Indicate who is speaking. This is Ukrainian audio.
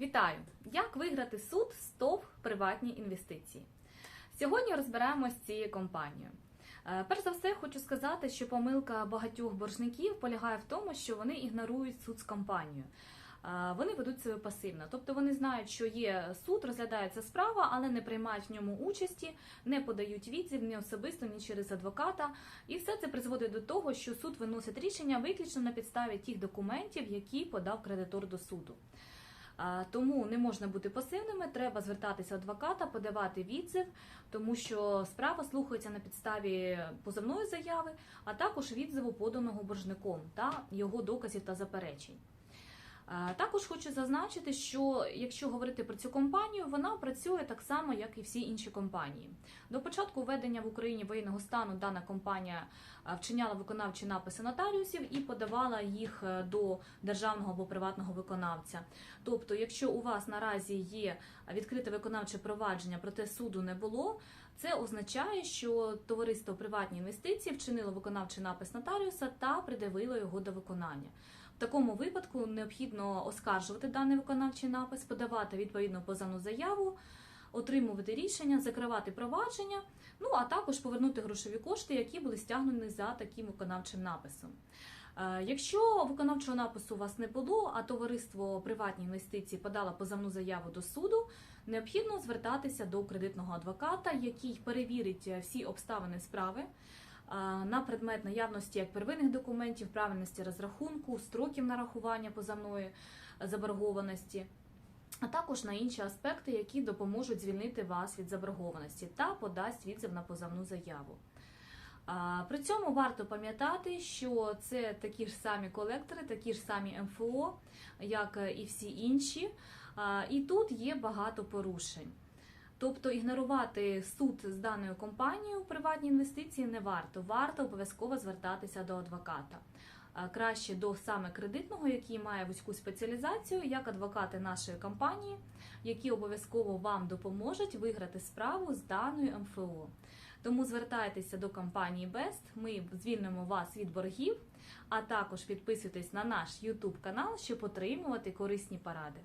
Speaker 1: Вітаю! Як виграти суд СТОВ приватні інвестиції? Сьогодні розберемось з цією компанією. Е, Перш за все, хочу сказати, що помилка багатьох боржників полягає в тому, що вони ігнорують суд з компанією. Е, Вони ведуть себе пасивно, тобто вони знають, що є суд, розглядається справа, але не приймають в ньому участі, не подають відзив ні особисто, ні через адвоката. І все це призводить до того, що суд виносить рішення виключно на підставі тих документів, які подав кредитор до суду. Тому не можна бути пасивними, треба звертатися адвоката, подавати відзив, тому що справа слухається на підставі позовної заяви, а також відзиву поданого боржником та його доказів та заперечень. Також хочу зазначити, що якщо говорити про цю компанію, вона працює так само, як і всі інші компанії. До початку введення в Україні воєнного стану дана компанія вчиняла виконавчі написи нотаріусів і подавала їх е, до державного або приватного виконавця. Тобто, якщо у вас наразі є відкрите виконавче провадження, проте суду не було, це означає, що товариство приватні інвестиції вчинило виконавчий напис нотаріуса та придавило його до виконання. В такому випадку необхідно оскаржувати даний виконавчий напис, подавати відповідну позовну заяву, отримувати рішення, закривати провадження, ну а також повернути грошові кошти, які були стягнені за таким виконавчим написом. Е, Якщо виконавчого напису у вас не було, а товариство приватні інвестиції подало позовну заяву до суду, необхідно звертатися до кредитного адвоката, який перевірить всі обставини справи на предмет наявності як первинних документів, правильності розрахунку, строків нарахування позовної заборгованості. А також на інші аспекти, які допоможуть звільнити вас від заборгованості та подасть відзив на позовну заяву. При цьому варто пам'ятати, що це такі ж самі колектори, такі ж самі МФО, як і всі інші, і тут є багато порушень. Тобто ігнорувати суд з даною компанією приватні інвестиції не варто. Варто обов'язково звертатися до адвоката. Краще до саме кредитного, який має вузьку спеціалізацію, як адвокати нашої компанії, які обов'язково вам допоможуть виграти справу з даною МФО. Тому звертайтеся до компанії Best, ми звільнимо вас від боргів, а також підписуйтесь на наш YouTube канал, щоб отримувати корисні поради.